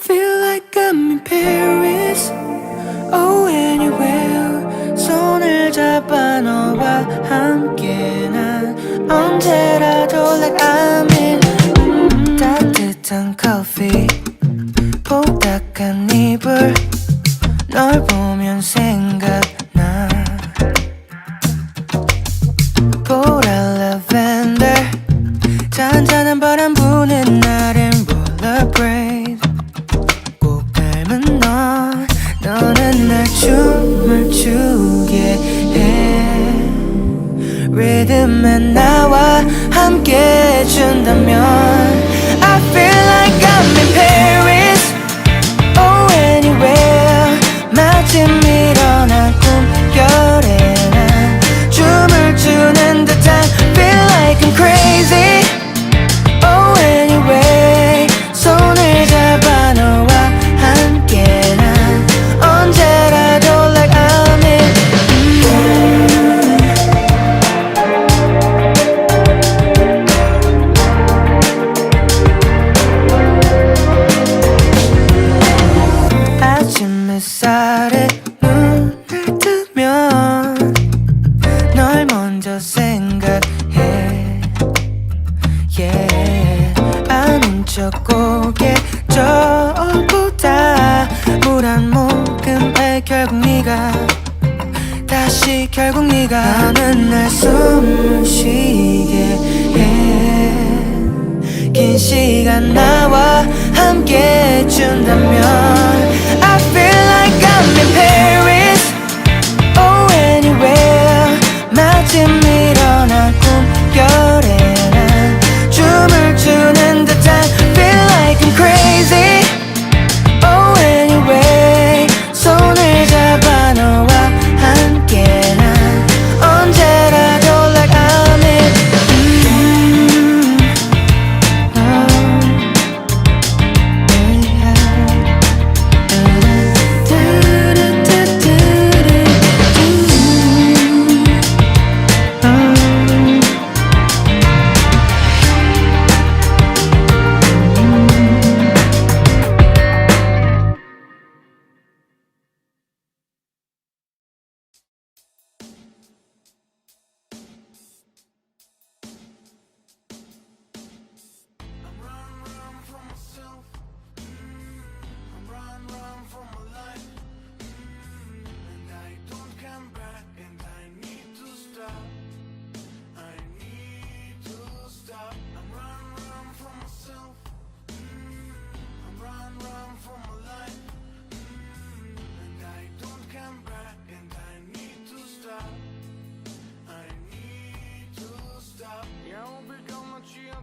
feel like I'm in Paris. Oh, anywhere. 손을 잡아 너와 함께 난 언제라도 like I'm in. 음, 따뜻한 커피. 포닥한 이불. 널 보면 생각 춤을 추게 해 리듬에 나와 함께 해준다면 I feel like I'm in Paris Oh anywhere 마침 일어난 꿈결에 yeah. 아는 척 고개 저보다 물한 모금에 결국 네가 다시 결국 네가 나는 날 숨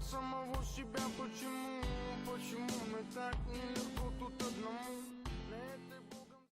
самого себя Почему, почему мы так нелегко тут одному